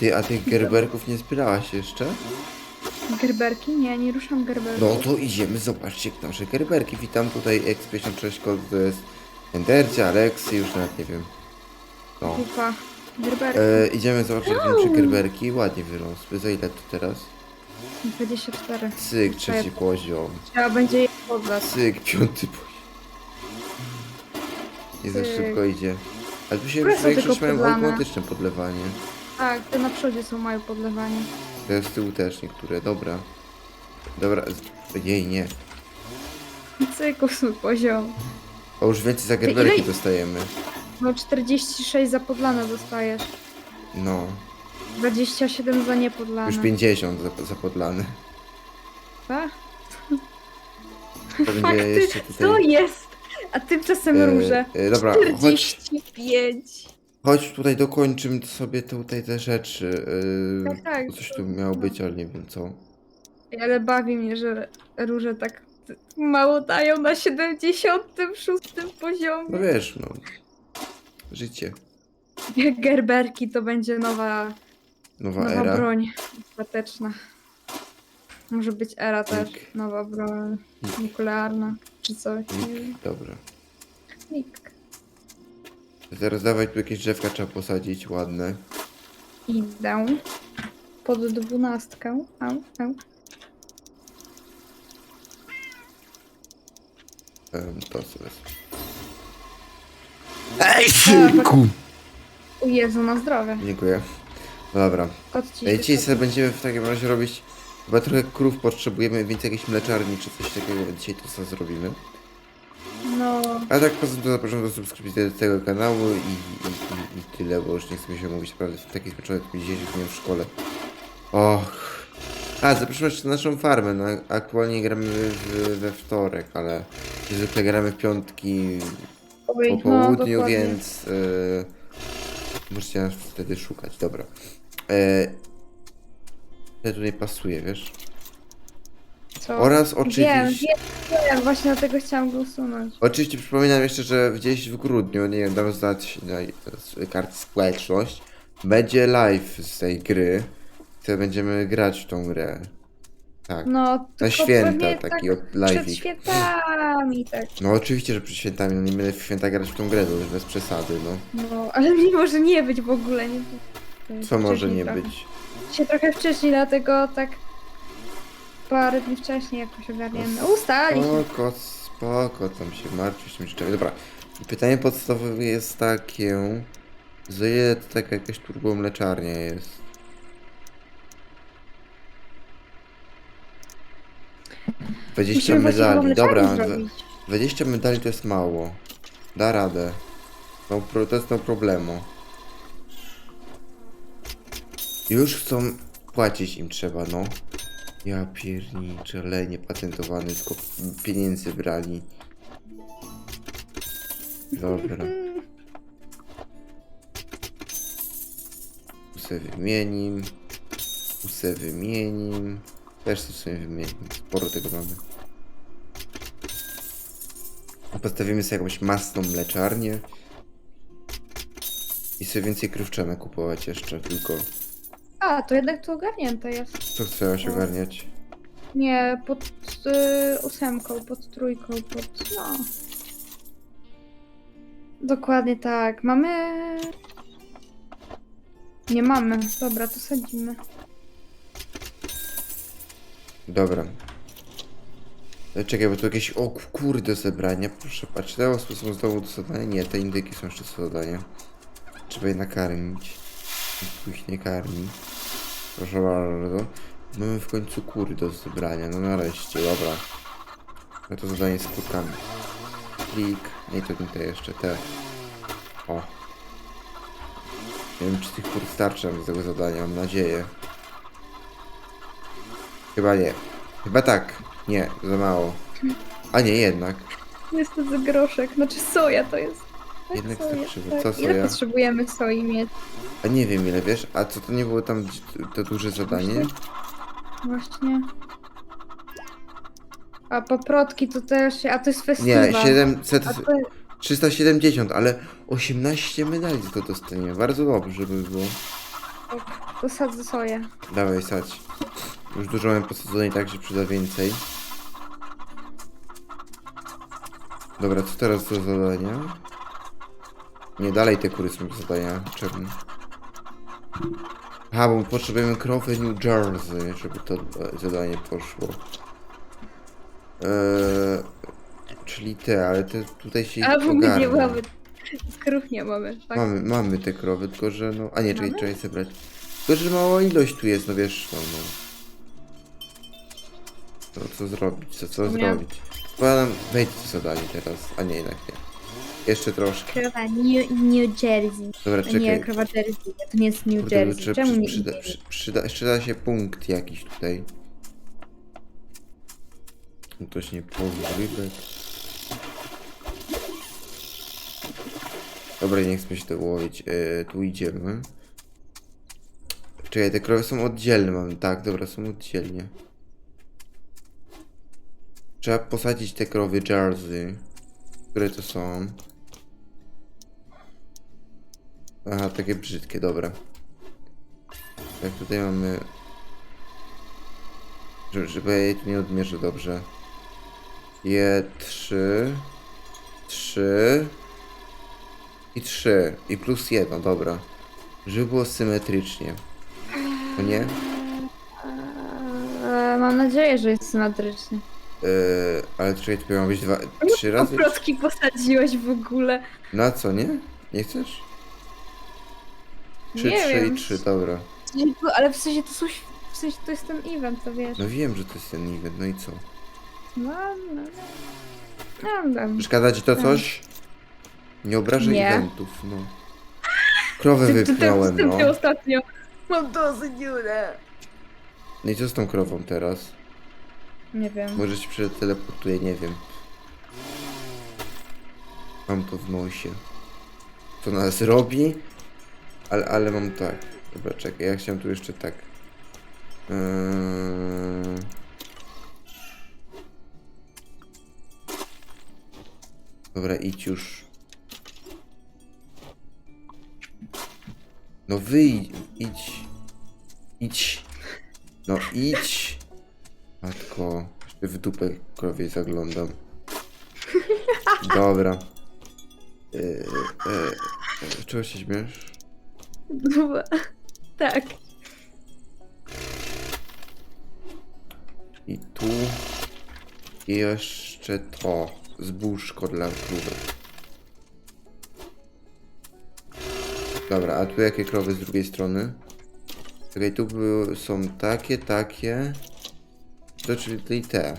Ty, a tych gerberków nie zbierałaś jeszcze? Gerberki? Nie, nie ruszam gerberki. No to idziemy zobaczcie nasze gerberki. Witam tutaj X56 kod to jest Endercie, Aleksy, już nawet nie wiem. No. Kupa. Gerberki. E, idziemy zobaczyć jak gerberki ładnie wyrosły. Za ile to teraz? 24. Cyk, trzeci poziom. Trzeba będzie je poddać. Cyk, piąty poziom. Nie za Cyk. szybko idzie. Ale tu się większość tylko mają podlane? automatyczne podlewanie. Tak, te na przodzie są mają podlewanie. Te z tyłu też niektóre, dobra. Dobra, z- jej nie. Cyk, ósmy poziom. O już więcej za ile- gerberki dostajemy. No 46 za podlane dostajesz. No. 27 za niepodlane. Już 50 za, za podlane. Tak? To Fakty, co jest? A tymczasem E, róże. e, dobra, chodź, 45. chodź tutaj dokończymy sobie tutaj te rzeczy. e, Tak, tak. Coś tu miało być, ale nie wiem co. Ale bawi mnie, że róże tak mało dają na 76 No poziomie. wiesz, no. Życie. Gerberki to będzie nowa, Nowa nowa era. broń ostateczna. Może być era też. Nik. Nowa broń nuklearna czy coś. Nik. Dobra. Nik. Teraz dawaj tu jakieś drzewka trzeba posadzić, ładne. Idę pod dwunastkę. Au, au. Em, to sobie. Ej, synku! O Jezu, na zdrowie. Dziękuję. No dobra. Kot ci Ej, dzisiaj sobie będziemy w takim razie robić. Chyba trochę krów potrzebujemy, więc jakiejś mleczarni czy coś takiego dzisiaj to sobie zrobimy. A tak poza tym zapraszam do subskrypcji do tego kanału i, i, i, i tyle, bo już nie chcę mi się mówić naprawdę taki tym dzisiejszym dniem w szkole. Och. A, zapraszam jeszcze na naszą farmę. No, aktualnie gramy w, we wtorek, ale zwykle gramy w piątki oj, po no, południu, dokładnie. więc yy, możecie nas wtedy szukać. Dobra. E, to tutaj pasuje, wiesz? Co? Oraz Wiem, oczywiście. wiem, wiem, właśnie dlatego chciałam go usunąć. Oczywiście przypominam jeszcze, że gdzieś w grudniu, nie wiem, dam znać na z- społeczność, będzie live z tej gry, gdzie będziemy grać w tą grę. Tak. No, na tylko święta pewnie taki tak od przed live. świętami, tak. No oczywiście, że przed świętami, no nie będę w święta grać w tą grę, to już bez przesady, no. No, ale mi może nie być w ogóle, nie Co może nie być? Się trochę wcześniej, dlatego tak parę dni wcześniej jakoś ogarniemy. Ustaliśmy. Spoko, spoko, tam się martwisz tymi rzeczami. Dobra, pytanie podstawowe jest takie, za ile to taka jakaś turbomleczarnia jest? Dwadzieścia Musimy właśnie medali, dobra, zrobić. 20 medali to jest mało. Da radę. No, pro, to jest no problemu. Już chcą płacić im trzeba, no. Ja pierniczę, lej niepatentowany, tylko pieniędzy brali. Dobra. Tu se wymienimy. Tu se wymienimy. Też to sobie wymienimy. Sporo tego mamy. Postawimy sobie jakąś masną mleczarnię. I sobie więcej krów trzeba kupować jeszcze, tylko A, to jednak to ogarnięte jest. co się ogarniać? Nie, pod y, ósemką, pod trójką, pod... no. Dokładnie tak. Mamy... Nie mamy. Dobra, to sadzimy. Dobra. E, Czekaj, bo tu jakieś. O kurde, zebrania. Proszę patrz, te są znowu do zadania. Nie, te indyki są jeszcze do zadania. Trzeba je nakarmić. Ich nie karmi. Proszę bardzo. Mamy w końcu kury do zebrania. No nareszcie, dobra. No to zadanie z kurkami. Klik. Nie, to te jeszcze, te. O. Nie wiem, czy tych kur starczy do tego zadania, mam nadzieję. Chyba nie. Chyba tak. Nie, za mało. A nie, jednak. Niestety groszek, znaczy soja to jest. Tak, Jednak starczyło. tak. Co Ile soja? potrzebujemy soi mieć? A nie wiem ile wiesz, a co to nie było tam to duże zadanie? Właśnie. A paprotki to też, a to jest Nie, festiwal. 700, A to, 370, ale 18 medali za to dostaniemy. Bardzo dobrze by było. Posadzę soję. Dawaj, sadź. Już dużo mam posadzonej, tak się przyda więcej. Dobra, co teraz do zadania? Nie, dalej te kury do zadania. Czemu? Aha, bo potrzebujemy krowy New Jersey, żeby to zadanie poszło. Eee, czyli te, ale te tutaj się A w ogóle nie mamy. Skrów nie mamy. Tak. Mamy, mamy te krowy, tylko że no... A nie, Mamy? trzeba je zebrać. Tylko, że mała ilość tu jest, no wiesz, no, no. To co zrobić, co, co zrobić? Powiadam, wejdź zadanie teraz, a nie, jednak nie. Jeszcze troszkę. Krowa New, New Jersey. Dobra, A nie, czekaj. krowa Jersey. To nie jest New Kurde, Jersey. trzeba Czemu przy, nie przyda, przy, przyda, przyda się punkt jakiś tutaj. No to się nie rybek. Dobra, nie chcę się to łowić. E, tu idziemy. Czekaj, te krowy są oddzielne mam. Tak, dobra, są oddzielnie. Trzeba posadzić te krowy Jersey. Które to są? Aha, takie brzydkie, dobra. Tak, tutaj mamy... Żeby, żeby ja jej tu nie odmierzę dobrze. Je trzy, trzy i trzy i plus jedno, dobra. Żeby było symetrycznie. No nie? Yy, Eee, mam nadzieję, że jest symetryczny. ale czekaj, tu miało być dwa, trzy razy? Oprotki posadziłeś w ogóle. Na co, nie? Nie chcesz? Trzy, Nie trzy wiem. i trzy, dobra. W sensie tu- Ale w sensie to są... W sensie to jest ten event, to wiesz. No wiem, że to jest ten event, no i co? No, no, no. No. Przeszkadza ci to coś? Nie obrażaj Nie. eventów, no. Krowę Ty- ty- ty wypnąłem, no. występy ostatnio. Mam dosyć dziurę. No i co z tą krową teraz? Nie wiem. Może się przeteleportuje, nie wiem. Mam to w nosie. Co nas robi? Ale, ale mam tak. Dobra, czekaj, ja chciałem tu jeszcze tak. Yy... Dobra, idź już. No wyjdź, idź. Idź. No idź. Matko, jeszcze w dupę krowie zaglądam. Dobra. Yy, yy, czego się śmiesz? Dobra. Tak. I tu i jeszcze to. Zbóżko dla krówek. Dobra, a tu jakie krowy z drugiej strony? Czekaj, tu były, są takie, takie. To czyli te.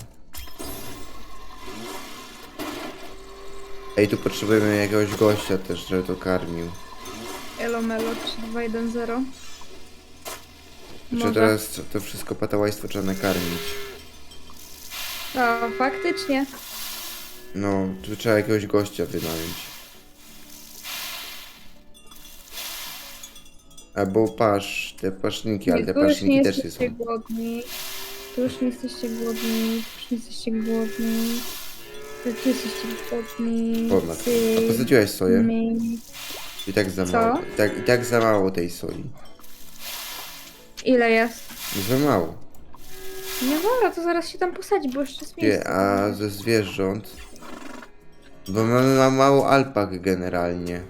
Ej, tu potrzebujemy jakiegoś gościa też, żeby to karmił. Elo Melo 3210. Czy Może. teraz to wszystko patałaństwo trzeba nakarmić? O, faktycznie. No, tu trzeba jakiegoś gościa wynająć. Albo pasz, te paszniki, ale te tu już nie paszniki też jesteście są. głodni. Tu już nie jesteście głodni. Tu już nie jesteście głodni. Tu już jesteście głodni. Ponad. Ty, A posadziłaś soję? I tak za Co? mało. I tak, I tak za mało tej soi. Ile jest? Za mało. Nie wolno, to zaraz się tam posadzi, bo jeszcze jest Nie, miejsce. a ze zwierząt... Bo mamy ma mało alpak generalnie.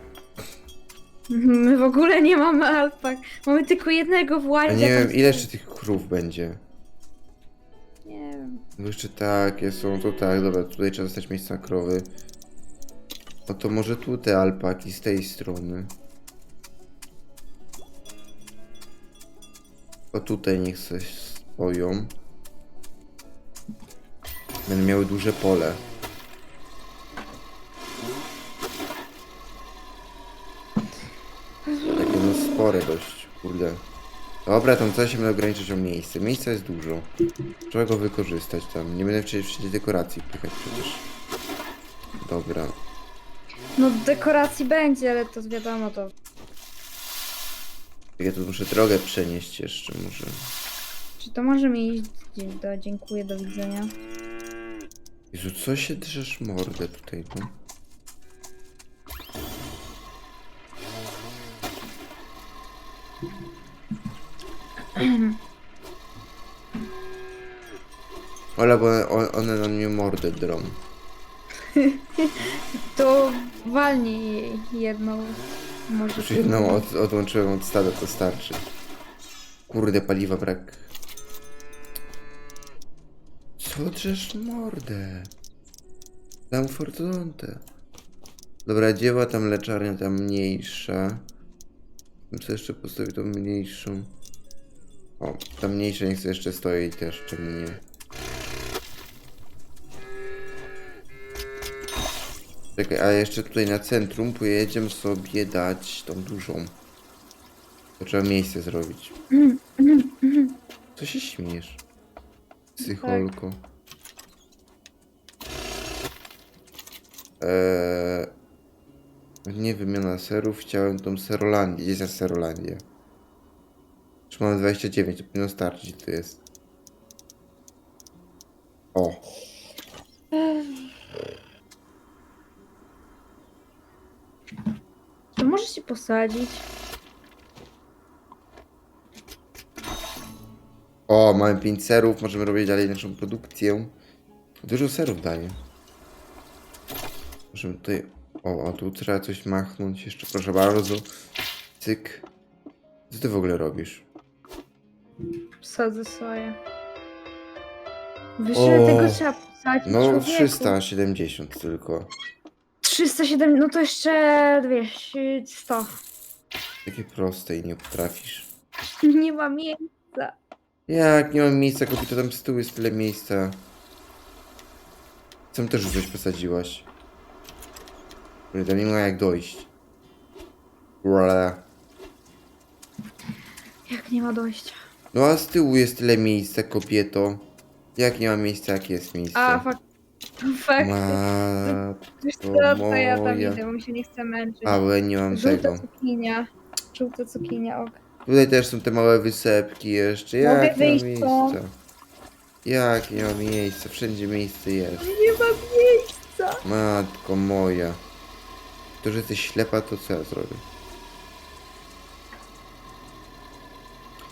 My w ogóle nie mamy alpak. Mamy tylko jednego A władzia. nie wiem, ile jeszcze tych krów będzie. Nie wiem. Bo jeszcze takie są, to tak, dobra, tutaj trzeba zostać miejsce na krowy. No to może tu te alpaki z tej strony. O tutaj niech se stoją. Będą miały duże pole. Takie no spore dość, kurde. Dobra, tam co się będę ograniczyć o miejsce. Miejsca jest dużo. Trzeba go wykorzystać tam. Nie będę wszędzie, wszędzie dekoracji pykać przecież. Dobra. No dekoracji będzie, ale to wiadomo to. Ja tu muszę drogę przenieść jeszcze może. Czy to możemy iść do dziękuję, do widzenia? Jezu, co się drzesz mordę tutaj, no? Ola, bo one, one na mnie mordę drą. To walnij jej jedną. Może Już jedną od, odłączyłem od stada, to starczy. Kurde, paliwa brak. Co drzesz mordę? Dam fortunontę. Dobra, dzieła tam leczarnia, ta mniejsza. Sobie jeszcze postawił tą mniejszą. O, ta mniejsza niech sobie jeszcze stoi też, czemu nie. Czekaj, a jeszcze tutaj na centrum pojedziemy sobie dać tą dużą. To trzeba miejsce zrobić. Co się śmiejesz? Psycholko. Eee, nie wymiana serów, chciałem tą Serolandię. Gdzie jest ta Serolandia? Już mamy 29, to powinno starczyć, to jest. O, To możesz się posadzić. O, mamy 5 serów, możemy robić dalej naszą produkcję. Dużo serów daje. Możemy tutaj... O, a tu trzeba coś machnąć jeszcze, proszę bardzo. Cyk. Co ty w ogóle robisz? Sadzę soję. O, tego trzeba posadzić. No, człowieku. 370 tylko. 307, no to jeszcze 200, 100. Takie proste i nie potrafisz. Nie ma miejsca. Jak, nie mam miejsca, kobieta, tam z tyłu jest tyle miejsca. Sam też już coś posadziłaś. Kurde, tam nie ma jak dojść. Ura. Jak nie ma dojścia. No a z tyłu jest tyle miejsca, kobieto. Jak nie ma miejsca, jak jest miejsce? A, fakt. Fakt. Wiesz co, to ja tam moja. idę, bo mi się nie chce męczyć. A, bo ja nie mam Żółta tego. cukinia. Żółta cukinia, ok. Tutaj też są te małe wysepki jeszcze. Mogę Jak nie ma wyjść, co? miejsca? Jak nie ma miejsca? Wszędzie miejsce jest. Nie ma miejsca. Matko moja. To, że jesteś ślepa, to co ja zrobię?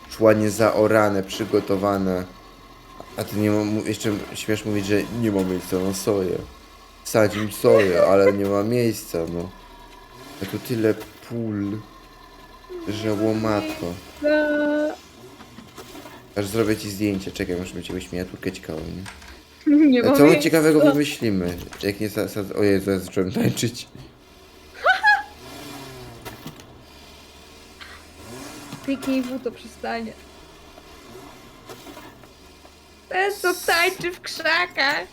Już ładnie zaorane, przygotowane. A ty nie ma, mu- jeszcze śmiesz mówić, że nie ma miejsca na soję. Sadzim soję, ale nie ma miejsca, no. A tu tyle pól, że łomatko. Aż zrobię ci zdjęcie. Czekaj, muszę mieć jakąś miniaturkę ciekawą, nie? Nie ma A co miejsca. ciekawego wymyślimy? Jak nie sa, sa, O Jezu, ja zacząłem tańczyć. Kliknij w to przestanie. Yes, op tijd te zaken.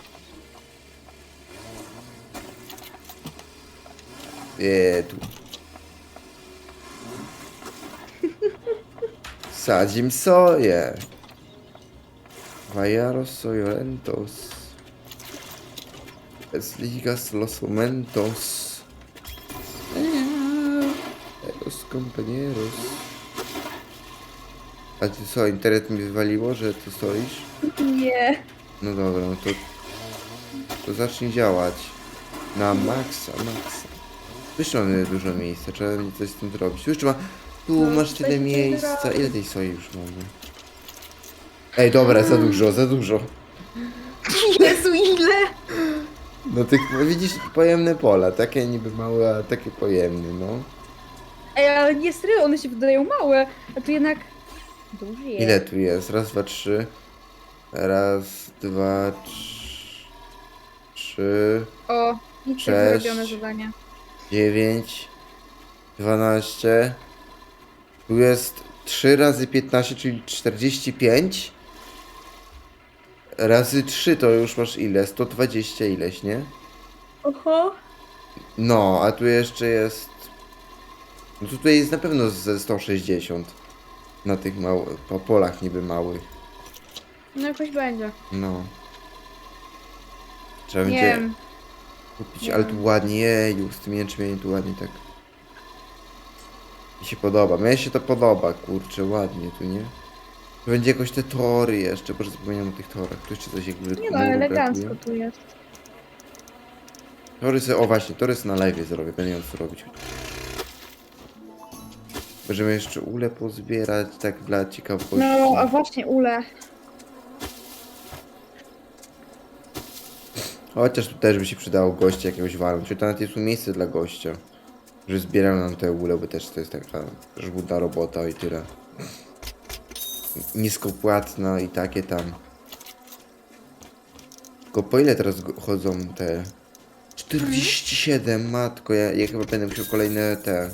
E tu. Sadzim soję. Vajaros sojolentos. Es ligas los momentos. Los compañeros. A ty co, internet mi wywaliło, że tu stoisz? Nie. No dobra, no to... To zacznij działać. Na maksa, maksa. Wiesz, mamy dużo miejsca, trzeba będzie coś z tym zrobić. Jeszcze ma... Tu No, masz tyle miejsca. Ile tej soi już mamy? Ej, dobra, za dużo, za dużo. Jezu, ile? No tych, no widzisz, pojemne pola. Takie niby małe, a takie pojemne, no. Ej, ale nie serio, one się wydają małe. A tu jednak duży jest. Ile tu jest? Raz, dwa, trzy. Raz, dwa, trz- trzy, O, nic Sześć. tak zrobione zadania. dziewięć, dwanaście. Tu jest 3 razy 15, czyli 45. Razy 3 to już masz ile? 120 ileś, nie? Oho. No, a tu jeszcze jest. No tutaj jest na pewno ze 160. Na tych po polach niby małych. No jakoś będzie. No. Trzeba Nie będzie wiem. kupić, nie ale wiem. tu ładnie, jeju, z tym jęczmieniem tu ładnie tak. Mi się podoba, mnie się to podoba, kurczę, ładnie tu, nie? Tu Będzie jakoś te tory jeszcze, boże zapomniałem o tych torach, tu jeszcze coś jakby Nie no, muru elegancko brakuje. tu jest. Tory se, o właśnie, tory se na live zrobię, będę ją co robić. Możemy jeszcze ule pozbierać, tak dla ciekawości. No, a właśnie ule. Chociaż tu też by się przydało gościa jakiegoś walnąć. To nawet jest tu miejsce dla gościa. Że zbierają nam te ule, bo też to jest taka żmudna robota i tyle. Niskopłatna i takie tam. Tylko po ile teraz chodzą te... 47, matko, ja, ja chyba będę musiał kolejne te...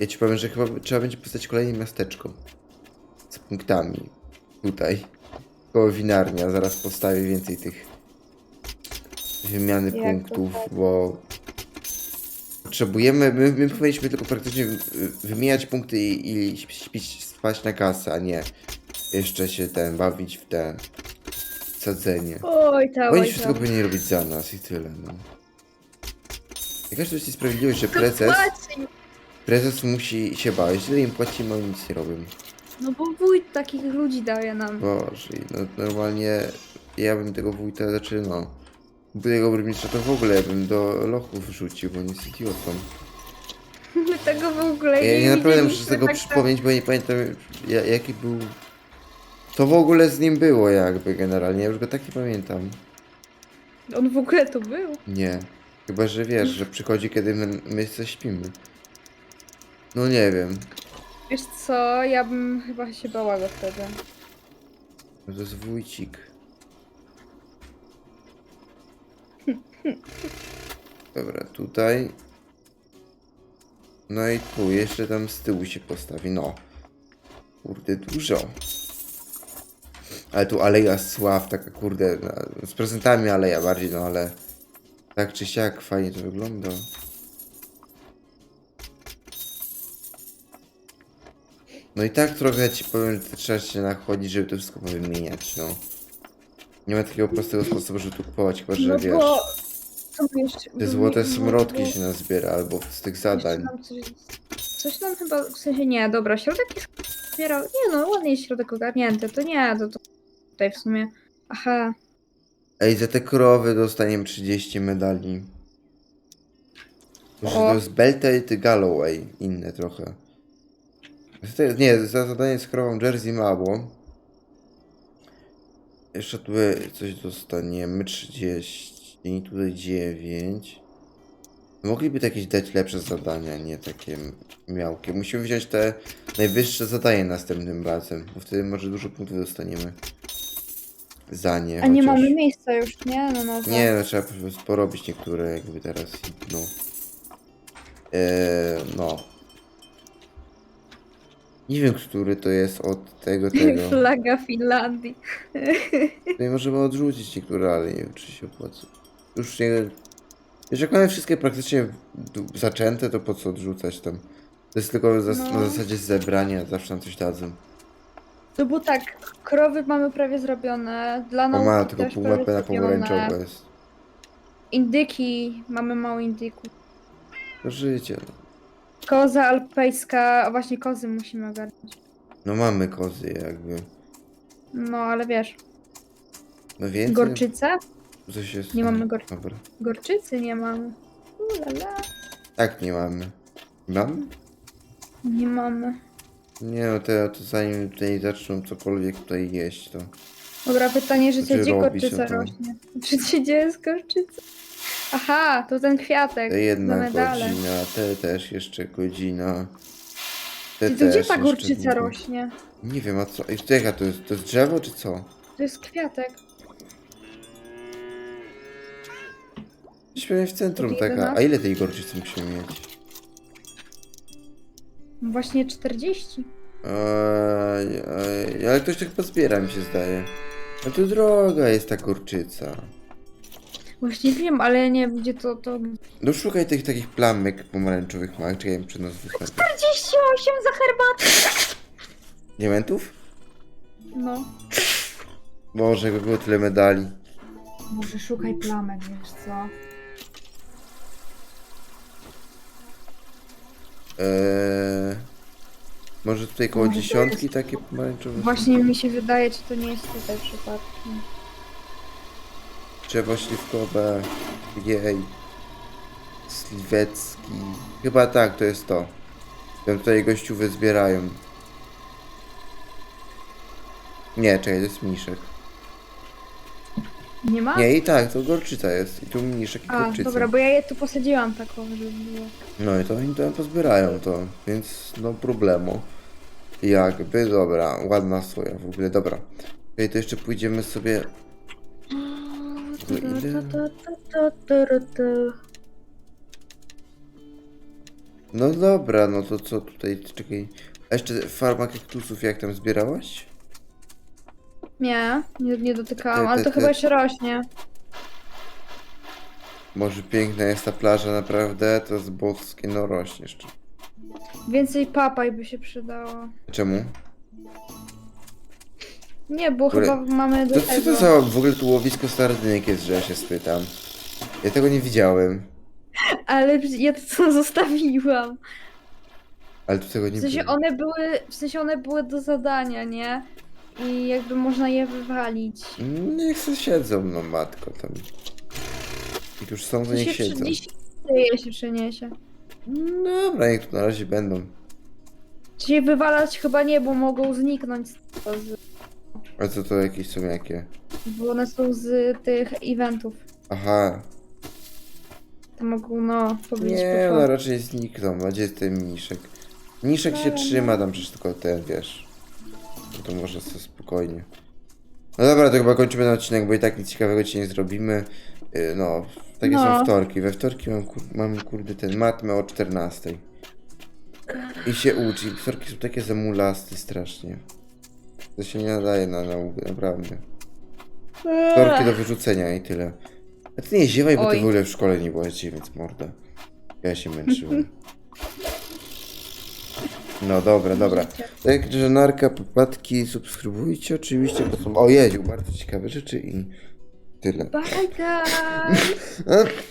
Ja ci powiem, że chyba trzeba będzie postać kolejne miasteczko. Z punktami. Tutaj. Koło winarnia, zaraz postawię więcej tych wymiany Jak punktów, bo potrzebujemy, my, my powinniśmy tylko praktycznie wy- wymieniać punkty i, i śpić, spać na kasę, a nie jeszcze się ten, bawić w te sadzenie. Oj, ta, Oni oj, wszystko ta. powinni robić za nas i tyle, no. Jakaż to jest niesprawiedliwość, że prezes. Prezes musi się bać, źle im płacimy, oni nic nie robią. No bo wójt takich ludzi daje nam. Boże, no normalnie ja bym tego wójta, znaczy no, tego burmistrza to w ogóle bym do lochu wrzucił, bo on jest idiotą. My tego w ogóle Ja, nie naprawdę muszę z tego tak przypomnieć, bo nie pamiętam ja, jaki był... To w ogóle z nim było jakby generalnie, ja już go tak nie pamiętam. To... On w ogóle tu był. Nie. Chyba, że wiesz, że przychodzi kiedy my, my coś śpimy. No nie wiem. Wiesz co, ja bym chyba się bała go wtedy. To jest wójcik. Dobra, tutaj. No i tu, jeszcze tam z tyłu się postawi, no. Kurde, dużo. Ale tu Aleja Sław, taka kurde, no, z prezentami Aleja bardziej, no ale... Tak czy siak, fajnie to wygląda. No i tak trochę ci powiem, że trzeba się nachodzić, żeby to wszystko wymieniać, no. Nie ma takiego prostego sposobu, żeby tu kupować, chyba że no wiesz. bo... Te złote smrodki się nazbiera, albo z tych zadań. Coś, coś nam chyba, w sensie nie, dobra, środek jest zbierał, nie no, ładnie jest środek ogarnięty, to nie, to, to tutaj w sumie, aha, Ej, za te krowy dostaniemy 30 medali. Może to jest Beltate Galloway, inne trochę. Nie, za zadanie z krową Jersey mało. Jeszcze tu coś dostaniemy, 30, tutaj 9. Mogliby to jakieś dać lepsze zadania, nie takie miałkie. Musimy wziąć te najwyższe zadanie następnym razem, bo wtedy może dużo punktów dostaniemy. Za nie. a nie chociaż. mamy miejsca już, nie, no nowe. Nie, no trzeba porobić niektóre jakby teraz, no. Eee, no. Nie wiem, który to jest od tego, tego. Flaga Finlandii. Tutaj możemy odrzucić niektóre, ale nie wiem, czy się opłaca. Już nie... Wiesz, jak mamy wszystkie praktycznie zaczęte, to po co odrzucać tam? To jest tylko zas No. na zasadzie zebrania, zawsze nam coś dadzą. No bo tak, krowy mamy prawie zrobione, dla O nauki ma, tylko też pół prawie mapy na zrobione. pomarańczowe jest. Indyki, mamy mało indyków. To życie, no. Koza alpejska, a właśnie kozy musimy ogarnąć. No mamy kozy jakby. No ale wiesz, No więcej? gorczyce? Coś jest... Nie mamy gor- Dobra. Gorczycy nie mamy. Ulala. Tak, nie mamy. Mamy? Nie mamy. Nie no, to, to zanim tutaj zaczną cokolwiek tutaj jeść, to... Dobra, pytanie życia, Znaczy gdzie robić, gorczyca no to- rośnie? Czy gdzie gdzie jest gorczyca? Aha, to ten kwiatek. Te na jedna godzina, te też jeszcze godzina. Te Ty, to gdzie też ta jeszcze gorczyca długo. rośnie? Nie wiem, a co? I czeka, to jest, to jest drzewo, czy co? To jest kwiatek. Jesteśmy w centrum Od taka. 11? A ile tej gorczycy musimy mieć? Właśnie 40. Ej, ej, ale ktoś to chyba zbiera, mi się zdaje. No to droga jest ta gorczyca. Właśnie wiem, ale nie wiem, gdzie to, to... No szukaj tych takich plamek pomarańczowych małych, czekaj, ja przed nas wystawię. 48 za herbatę! Diamentów? No. Boże, jakby było tyle medali. Może szukaj plamek, wiesz co? Eee, może tutaj koło Może dziesiątki takie pomarańczowe? są? Właśnie mi się wydaje, czy to nie jest tutaj przypadkiem. Drzewo śliwkowe, jej, sliwecki. Chyba tak, to jest to. Tam tutaj gościuwy zbierają. Nie, czekaj, to jest mniszek. Nie ma? Nie, i tak, to gorczyca jest. I tu mniszek i A, gorczyca. dobra, bo ja je tu posadziłam taką, żeby było. No i to oni tam pozbierają to, więc no problemu. Jakby, dobra, ładna soja w ogóle, dobra. Okej, to jeszcze pójdziemy sobie... No? No dobra, no to co tutaj, czekaj. A jeszcze farma kaktusów jak tam zbierałaś? Nie, nie, nie dotykałam, Ty, ale to chyba jeszcze rośnie. Może piękna jest ta plaża naprawdę, to jest boskie, no rośnie jeszcze. Więcej papaj by się przydało. Czemu? Nie, bo chyba mamy do To co tego. to za w ogóle tu łowisko sardynek jest, że ja się spytam? Ja tego nie widziałem, Ale ja to co zostawiłam. ale tu tego nie W sensie było. one były, w sensie one były do zadania, nie? I jakby można je wywalić. Niech se siedzą, no matko tam. Jak już są, to To niech się siedzą. je się przyniesie. No Dobra, niech tu na razie będą. Dzisiaj wywalać chyba nie, bo mogą zniknąć z, z, A co to jakieś są jakie? bo one są z tych eventów. Aha. To mogą, no, powiedzieć Nie, po no raczej znikną. A gdzie jest ten mniszek? Mniszek się No, trzyma tam przecież tylko ten, wiesz. No to może sobie spokojnie. No dobra, to chyba kończymy ten odcinek, bo i tak nic ciekawego dzisiaj nie zrobimy. Yy, No, takie są No. wtorki. We wtorki mam, kur... mam kurde ten matmę o 14. I się uczy. Wtorki są takie zamulasty strasznie. To się nie nadaje na naukę, naprawdę. Wtorki do wyrzucenia i tyle. A ty nie ziewaj, bo ty Oj. w ogóle w szkole nie dzisiaj, więc morda. Ja się męczyłem. No dobra, dobra. Także narka, popadki, subskrybujcie oczywiście, bo są... O jedziu, bardzo ciekawe rzeczy i tyle. Bye guys!